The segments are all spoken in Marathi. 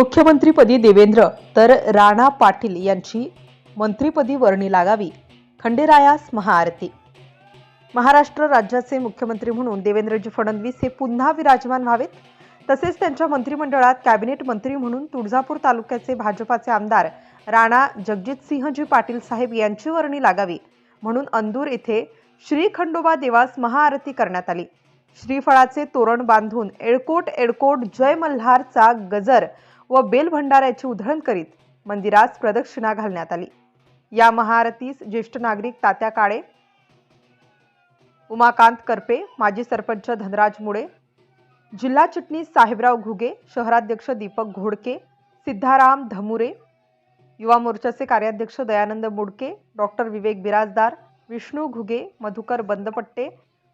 मुख्यमंत्रीपदी देवेंद्र तर राणा पाटील यांची मंत्रीपदी वर्णी लागावी. खंडेरायास महाआरती. महाराष्ट्र राज्याचे मुख्यमंत्री म्हणून देवेंद्रजी फडणवीस हे पुन्हा विराजमान व्हावेत. तसेच त्यांच्या मंत्रिमंडळात कॅबिनेट मंत्री म्हणून तुळजापूर तालुक्याचे भाजपाचे आमदार राणा जगजितसिंहजी पाटील साहेब यांची वर्णी लागावी. म्हणून अंदूर येथे श्री खंडोबा देवास महाआरती करण्यात आली. श्रीफळाचे तोरण बांधून एळकोट एळकोट जय मल्हारचा गजर व बेलभंडाऱ्याची उधळण करीत मंदिरास प्रदक्षिणा घालण्यात आली. या महाआरतीस ज्येष्ठ नागरिक तात्या काळे उमाकांत करपे माजी सरपंच धनराज मुळे जिल्हा चिटणीस साहेबराव घुगे शहराध्यक्ष दीपक घोडके सिद्धाराम धमुरे युवा मोर्चाचे कार्याध्यक्ष दयानंद मुडके डॉक्टर विवेक बिराजदार विष्णू घुगे मधुकर बंदपट्टे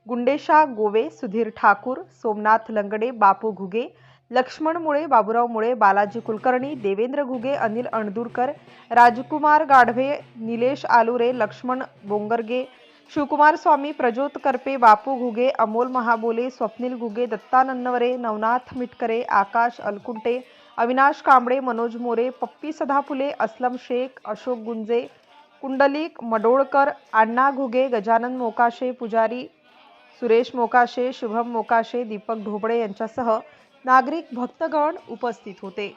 गुंडेशा गोवे सुधीर ठाकूर सोमनाथ लंगडे बापू घुगे लक्ष्मण मुळे बाबुराव मुळे बालाजी कुलकर्णी देवेंद्र घुगे अनिल अणदूरकर राजकुमार गाढवे निलेश आलुरे लक्ष्मण बोंगरगे शिवकुमार स्वामी प्रज्योत करपे बापू घुगे अमोल महाबोले स्वप्नील घुगे दत्ता नन्नवरे नवनाथ मिटकरे आकाश अलकुंटे अविनाश कांबळे मनोज मोरे पप्पी सदाफुले अस्लम शेख अशोक गुंजे कुंडलिक मडोळकर अण्णा घुगे गजानन मोकाशे पुजारी सुरेश मोकाशे शुभम मोकाशे दीपक ढोबळे यांच्यासह नागरिक भक्तगण उपस्थित होते.